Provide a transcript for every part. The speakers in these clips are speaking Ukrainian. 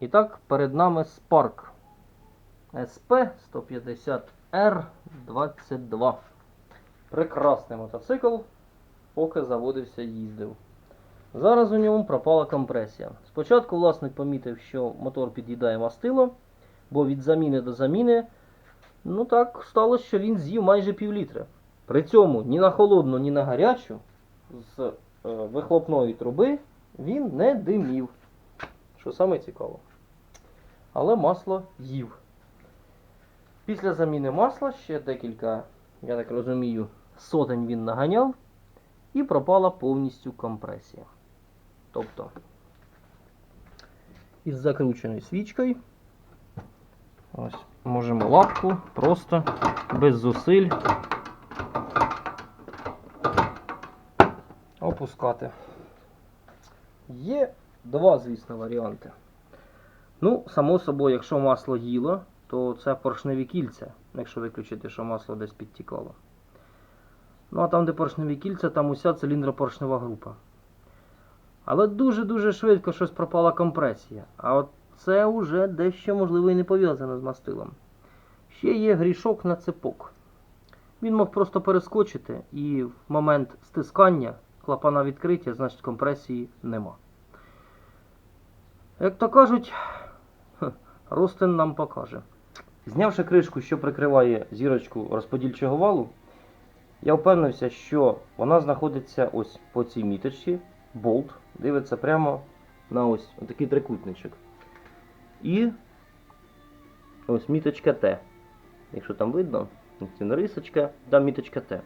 І так, перед нами Spark SP 150R22. Прекрасний мотоцикл, поки заводився їздив. Зараз у ньому пропала компресія. Спочатку власник помітив, що мотор під'їдає мастило, бо від заміни до заміни, ну так сталося, що він з'їв майже пів літра. При цьому ні на холодну, ні на гарячу з е, вихлопної труби він не димів. Що саме цікаво. Але масло їв. Після заміни масла ще декілька, я так розумію, сотень він наганяв і пропала повністю компресія. Тобто із закрученою свічкою ось можемо лапку просто без зусиль опускати. Є два, звісно, варіанти. Ну, само собою, якщо масло їло, то це поршневі кільця, якщо виключити, що масло десь підтікало. Ну, а там, де поршневі кільця, там уся циліндропоршнева група. Але дуже-дуже швидко щось пропала компресія. А от це вже дещо, можливо, і не пов'язано з мастилом. Ще є грішок на цепок. Він мог просто перескочити, і в момент стискання клапана відкриті, значить компресії нема. Як то кажуть, Ростин нам покаже. Знявши кришку, що прикриває зірочку розподільчого валу, я впевнився, що вона знаходиться ось по цій міточці, болт, дивиться прямо на ось такий трикутничок. І ось міточка Т. Якщо там видно, це рисочка, там міточка Т.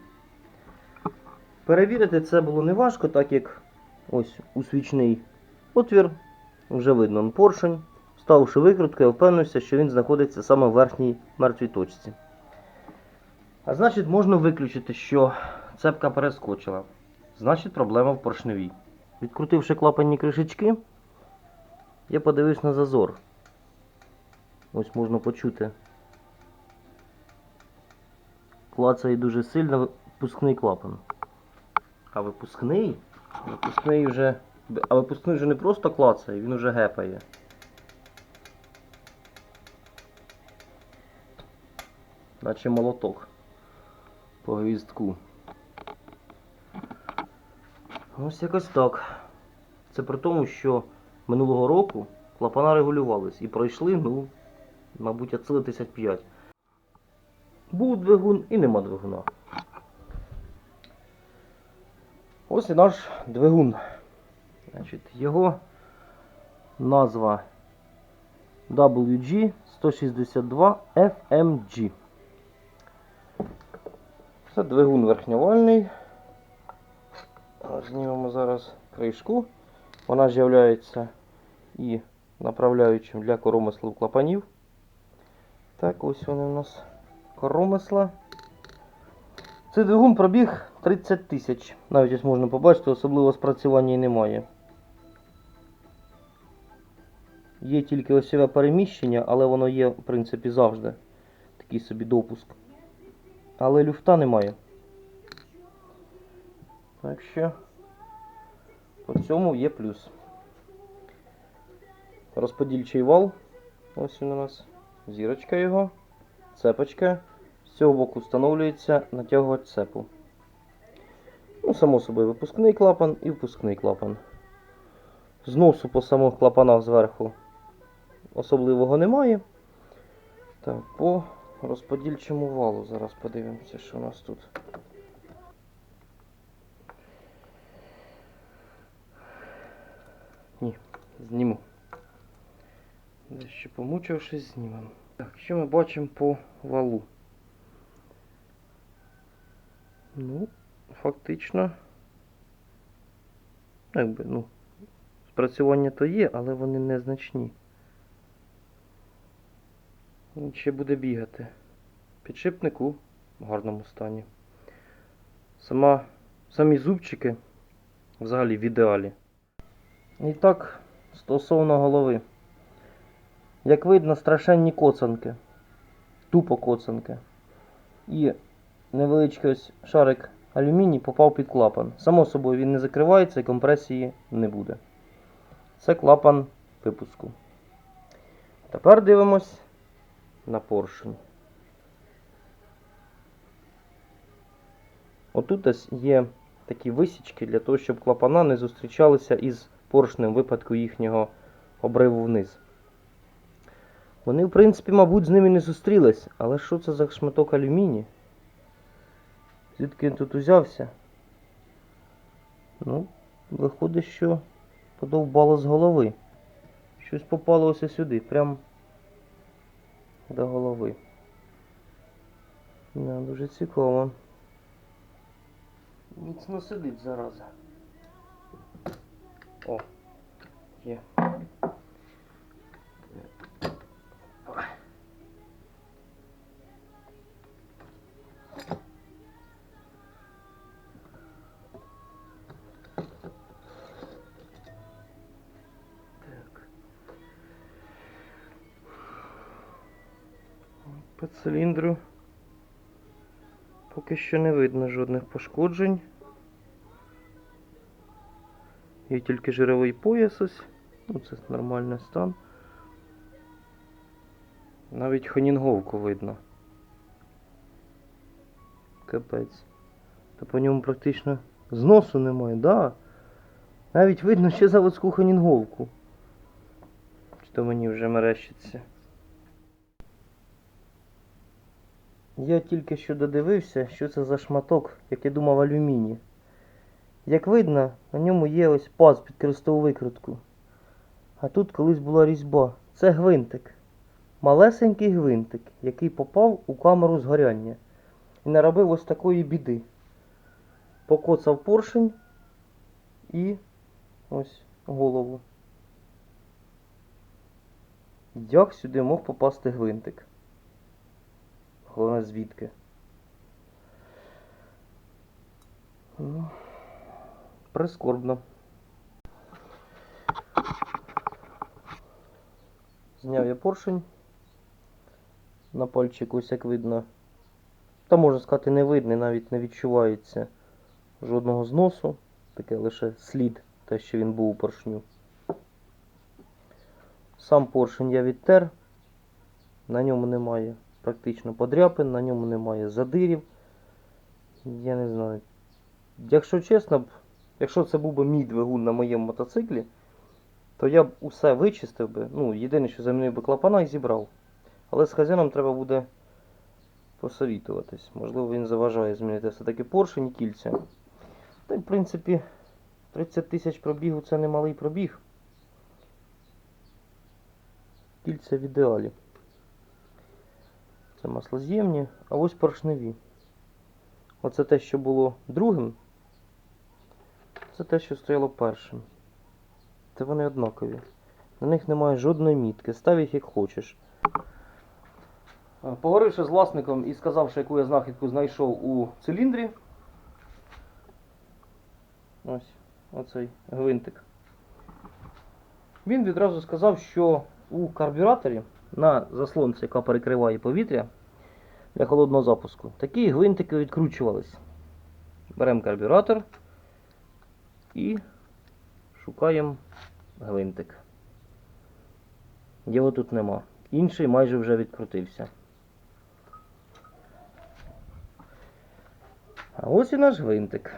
Перевірити це було неважко, так як ось у свічний отвір вже видно он поршень. Ставивши викрутку, я впевнився, що він знаходиться саме в верхній мертвій точці. А значить, можна виключити, що цепка перескочила. Значить, проблема в поршневій. Відкрутивши клапанні кришечки, я подивився на зазор. Ось можна почути. Клацає дуже сильно випускний клапан. А випускний? Випускний вже. А випускний вже не просто клацає, він вже гепає. Наче молоток по гвіздку. Ось якось так. Це при тому, що минулого року клапана регулювались і пройшли, ну, мабуть, оцили 1005. Був двигун і нема двигуна. Ось і наш двигун. Значить, його назва WG 162 FMG. Це двигун верхньовальний. Знімемо зараз кришку. Вона з'являється і направляючим для коромислів клапанів. Так, ось вони у нас коромисла. Цей двигун пробіг 30 тисяч. Навіть ось можна побачити, особливо спрацювання немає. Є тільки осьове переміщення, але воно є, в принципі, завжди. Такий собі допуск. Але люфта немає. Так що по цьому є плюс. Розподільчий вал. Ось він у нас. Зірочка його. Цепочка. З цього боку встановлюється натягувач цепу. Ну, само собою, випускний клапан і впускний клапан. Зносу по самих клапанах зверху особливого немає. Так, по розподільчому валу зараз подивимося, що у нас тут. Ні, зніму. Дещо помучившись, знімемо. Так, що ми бачимо по валу? Ну, фактично. Якби, ну, спрацювання то є, але вони незначні. Ще буде бігати. Підшипник у гарному стані. Сама, самі зубчики взагалі в ідеалі. І так, стосовно голови. Як видно, страшенні коцанки. Тупо коцанки. І невеличкий ось шарик алюміній попав під клапан. Само собою він не закривається і компресії не буде. Це клапан випуску. Тепер дивимось на поршень. Отут є такі висічки для того, щоб клапана не зустрічалися із поршнем випадку їхнього обриву вниз. Вони, в принципі, мабуть, з ними не зустрілись, але що це за шматок алюмінію? Звідки він тут узявся? Ну, виходить, що подовбало з голови. Щось попало ось сюди, прям до голови. Да, дуже цікаво. Міцно сидить зараза. О, є. По циліндру поки що не видно жодних пошкоджень. Є тільки жировий пояс ось. Ну, це нормальний стан. Навіть хонінговку видно. Капець. Та по ньому практично зносу немає, да. Навіть видно ще заводську хонінговку. Чи то мені вже мерещиться. Я тільки що додивився, що це за шматок, як я думав, алюміній. Як видно, на ньому є ось паз під крестову викрутку. А тут колись була різьба. Це гвинтик. Малесенький гвинтик, який попав у камеру згоряння. І наробив ось такої біди. Покоцав поршень і ось голову. Як сюди мог попасти гвинтик? Головне звідки. Ну, прискорбно. Зняв я поршень. На пальчику ось як видно. Та можна сказати не видно, навіть не відчувається жодного зносу. Таке лише слід, те, що він був у поршню. Сам поршень я відтер. На ньому немає практично подряпин, на ньому немає задирів. Я не знаю. Якщо чесно, якщо це був би мій двигун на моєму мотоциклі, то я б усе вичистив би. Ну, єдине, що замінив би клапана і зібрав. Але з хазяїном треба буде посовітуватись. Можливо, він заважає змінити все-таки поршень і кільця. Та й в принципі 30 тисяч пробігу це немалий пробіг. Кільця в ідеалі. Маслоз'ємні, а ось поршневі. Оце те, що було другим. Це те, що стояло першим. Це вони однакові. На них немає жодної мітки. Став їх як хочеш. Поговоривши з власником і сказавши, яку я знахідку знайшов у циліндрі. Ось оцей гвинтик. Він відразу сказав, що у карбюраторі на заслонці, яка перекриває повітря для холодного запуску, такі гвинтики відкручувались. Беремо карбюратор і шукаємо гвинтик. Його тут нема. Інший майже вже відкрутився. А ось і наш гвинтик.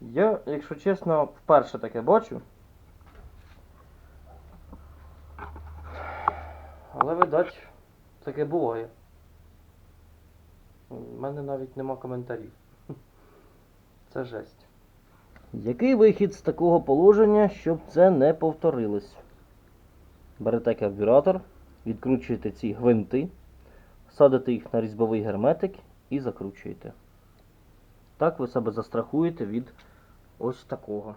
Я, якщо чесно, вперше таке бачу. Але, видать, таке буває. У мене навіть нема коментарів. Це жесть. Який вихід з такого положення, щоб це не повторилось? Берете карбюратор, відкручуєте ці гвинти, садите їх на різьбовий герметик і закручуєте. Так ви себе застрахуєте від ось такого.